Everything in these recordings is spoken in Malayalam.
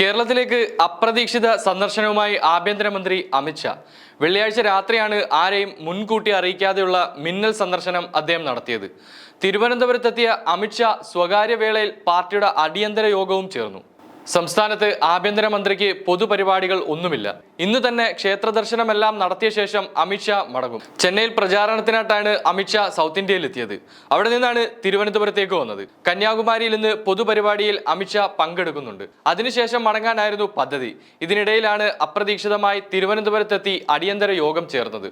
കേരളത്തിലേക്ക് അപ്രതീക്ഷിത സന്ദർശനവുമായി ആഭ്യന്തരമന്ത്രി അമിത്ഷാ വെള്ളിയാഴ്ച രാത്രിയാണ് ആരെയും മുൻകൂട്ടി അറിയിക്കാതെയുള്ള മിന്നൽ സന്ദർശനം അദ്ദേഹം നടത്തിയത്. തിരുവനന്തപുരത്തെത്തിയ അമിത്ഷാ സ്വകാര്യ വേളയിൽ പാർട്ടിയുടെ അടിയന്തര യോഗവും ചേർന്നു. സംസ്ഥാനത്ത് ആഭ്യന്തരമന്ത്രിക്ക് പൊതുപരിപാടികൾ ഒന്നുമില്ല. ഇന്ന് തന്നെ ക്ഷേത്ര ദർശനമെല്ലാം നടത്തിയ ശേഷം അമിത്ഷാ മടങ്ങും. ചെന്നൈയിൽ പ്രചാരണത്തിനായിട്ടാണ് അമിത്ഷാ സൗത്ത് ഇന്ത്യയിൽ എത്തിയത്. അവിടെ നിന്നാണ് തിരുവനന്തപുരത്തേക്ക് വന്നത്. കന്യാകുമാരിയിൽ ഇന്ന് പൊതുപരിപാടിയിൽ അമിത്ഷാ പങ്കെടുക്കുന്നുണ്ട്. അതിനുശേഷം മടങ്ങാനായിരുന്നു പദ്ധതി. ഇതിനിടയിലാണ് അപ്രതീക്ഷിതമായി തിരുവനന്തപുരത്തെത്തി അടിയന്തര യോഗം ചേർന്നത്.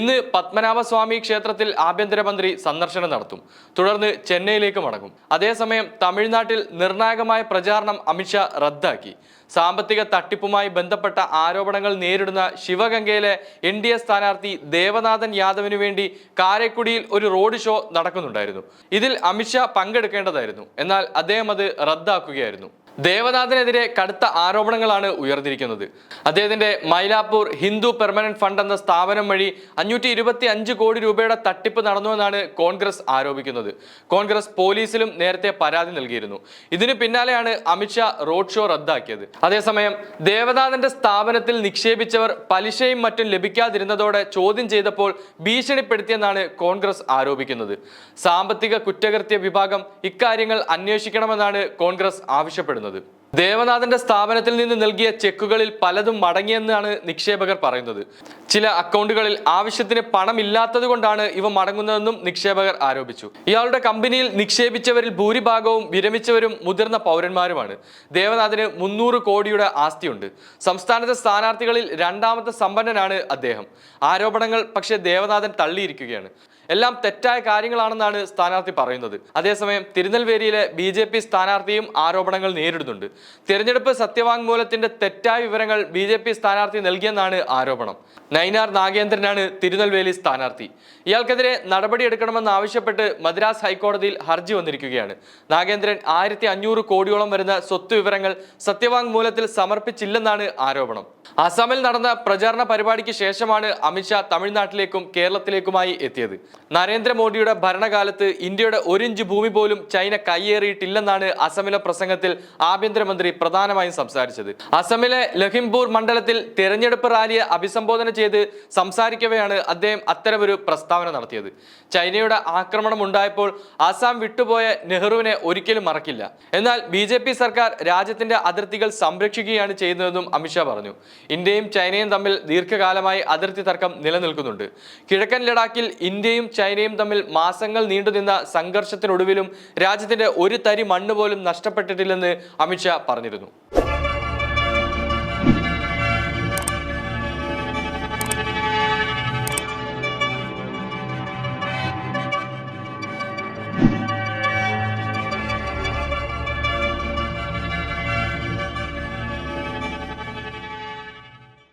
ഇന്ന് പത്മനാഭസ്വാമി ക്ഷേത്രത്തിൽ ആഭ്യന്തരമന്ത്രി സന്ദർശനം നടത്തും. തുടർന്ന് ചെന്നൈയിലേക്ക് മടങ്ങും. അതേസമയം തമിഴ്നാട്ടിൽ നിർണായകമായ പ്രചാരണം അമിത്ഷാ റദ്ദാക്കി. സാമ്പത്തിക തട്ടിപ്പുമായി ബന്ധപ്പെട്ട ആരോപണങ്ങൾ നേരിടുന്ന ശിവഗംഗയിലെ എൻ ഡി എ സ്ഥാനാർത്ഥി ദേവനാഥൻ യാദവിനു വേണ്ടി കാരക്കുടിയിൽ ഒരു റോഡ് ഷോ നടക്കുന്നുണ്ടായിരുന്നു. ഇതിൽ അമിത്ഷാ പങ്കെടുക്കേണ്ടതായിരുന്നു. എന്നാൽ അദ്ദേഹം അത് റദ്ദാക്കുകയായിരുന്നു. ദേവനാഥിനെതിരെ കടുത്ത ആരോപണങ്ങളാണ് ഉയർന്നിരിക്കുന്നത്. അദ്ദേഹത്തിന്റെ മൈലാപ്പൂർ ഹിന്ദു പെർമനന്റ് ഫണ്ട് എന്ന സ്ഥാപനം വഴി അഞ്ഞൂറ്റി ഇരുപത്തി അഞ്ച് കോടി രൂപയുടെ തട്ടിപ്പ് നടന്നുവെന്നാണ് കോൺഗ്രസ് ആരോപിക്കുന്നത്. കോൺഗ്രസ് പോലീസിലും നേരത്തെ പരാതി നൽകിയിരുന്നു. ഇതിന് പിന്നാലെയാണ് അമിത്ഷാ റോഡ് ഷോ റദ്ദാക്കിയത്. അതേസമയം ദേവനാഥന്റെ സ്ഥാപനത്തിൽ നിക്ഷേപിച്ചവർ പലിശയും മറ്റും ലഭിക്കാതിരുന്നതോടെ ചോദ്യം ചെയ്തപ്പോൾ ഭീഷണിപ്പെടുത്തിയെന്നാണ് കോൺഗ്രസ് ആരോപിക്കുന്നത്. സാമ്പത്തിക കുറ്റകൃത്യ വിഭാഗം ഇക്കാര്യങ്ങൾ അന്വേഷിക്കണമെന്നാണ് കോൺഗ്രസ് ആവശ്യപ്പെടുന്നത്. yayınladı. ദേവനാഥന്റെ സ്ഥാപനത്തിൽ നിന്ന് നൽകിയ ചെക്കുകളിൽ പലതും മടങ്ങിയെന്നാണ് നിക്ഷേപകർ പറയുന്നത്. ചില അക്കൗണ്ടുകളിൽ ആവശ്യത്തിന് പണമില്ലാത്തത് കൊണ്ടാണ് ഇവ മടങ്ങുന്നതെന്നും നിക്ഷേപകർ ആരോപിച്ചു. ഇയാളുടെ കമ്പനിയിൽ നിക്ഷേപിച്ചവരിൽ ഭൂരിഭാഗവും വിരമിച്ചവരും മുതിർന്ന പൗരന്മാരുമാണ്. ദേവനാഥിന് മുന്നൂറ് കോടിയുടെ ആസ്തിയുണ്ട്. സംസ്ഥാനത്തെ സ്ഥാനാർത്ഥികളിൽ രണ്ടാമത്തെ സമ്പന്നനാണ് അദ്ദേഹം. ആരോപണങ്ങൾ പക്ഷേ ദേവനാഥൻ തള്ളിയിരിക്കുകയാണ്. എല്ലാം തെറ്റായ കാര്യങ്ങളാണെന്നാണ് സ്ഥാനാർത്ഥി പറയുന്നത്. അതേസമയം തിരുനെൽവേലിയിലെ ബി സ്ഥാനാർത്ഥിയും ആരോപണങ്ങൾ നേരിടുന്നുണ്ട്. തിരഞ്ഞെടുപ്പ് സത്യവാങ്മൂലത്തിന്റെ തെറ്റായ വിവരങ്ങൾ ബി ജെ പി സ്ഥാനാർത്ഥി നൽകിയെന്നാണ് ആരോപണം. നൈനാർ നാഗേന്ദ്രനാണ് തിരുനെൽവേലി സ്ഥാനാർത്ഥി. ഇയാൾക്കെതിരെ നടപടിയെടുക്കണമെന്ന് ആവശ്യപ്പെട്ട് മദ്രാസ് ഹൈക്കോടതിയിൽ ഹർജി വന്നിരിക്കുകയാണ്. നാഗേന്ദ്രൻ ആയിരത്തി അഞ്ഞൂറ് കോടിയോളം വരുന്ന സ്വത്ത് വിവരങ്ങൾ സത്യവാങ്മൂലത്തിൽ സമർപ്പിച്ചില്ലെന്നാണ് ആരോപണം. അസമിൽ നടന്ന പ്രചാരണ പരിപാടിക്ക് ശേഷമാണ് അമിത്ഷാ തമിഴ്നാട്ടിലേക്കും കേരളത്തിലേക്കുമായി എത്തിയത്. നരേന്ദ്രമോദിയുടെ ഭരണകാലത്ത് ഇന്ത്യയുടെ ഒരിഞ്ച് ഭൂമി പോലും ചൈന കൈയേറിയിട്ടില്ലെന്നാണ് അസമിലെ പ്രസംഗത്തിൽ ആഭ്യന്തരമന്ത്രി പ്രധാനമായും സംസാരിച്ചത്. അസമിലെ ലഹിംപൂർ മണ്ഡലത്തിൽ തെരഞ്ഞെടുപ്പ് റാലിയെ അഭിസംബോധന ചെയ്ത് സംസാരിക്കവെയാണ് അദ്ദേഹം അത്തരമൊരു പ്രസ്താവന നടത്തിയത്. ചൈനയുടെ ആക്രമണം ഉണ്ടായപ്പോൾ ആസാം വിട്ടുപോയ നെഹ്റുവിനെ ഒരിക്കലും മറക്കില്ല. എന്നാൽ ബി സർക്കാർ രാജ്യത്തിന്റെ അതിർത്തികൾ സംരക്ഷിക്കുകയാണ് ചെയ്യുന്നതെന്നും അമിത്ഷാ പറഞ്ഞു. ഇന്ത്യയും ചൈനയും തമ്മിൽ ദീർഘകാലമായി അതിർത്തി തർക്കം നിലനിൽക്കുന്നുണ്ട്. കിഴക്കൻ ലഡാക്കിൽ ഇന്ത്യയും ചൈനയും തമ്മിൽ മാസങ്ങൾ നീണ്ടുനിന്ന സംഘർഷത്തിനൊടുവിലും രാജ്യത്തിന്റെ ഒരു തരി മണ്ണ് പോലും നഷ്ടപ്പെട്ടിട്ടില്ലെന്ന് അമിത്ഷാ പറഞ്ഞിരുന്നു.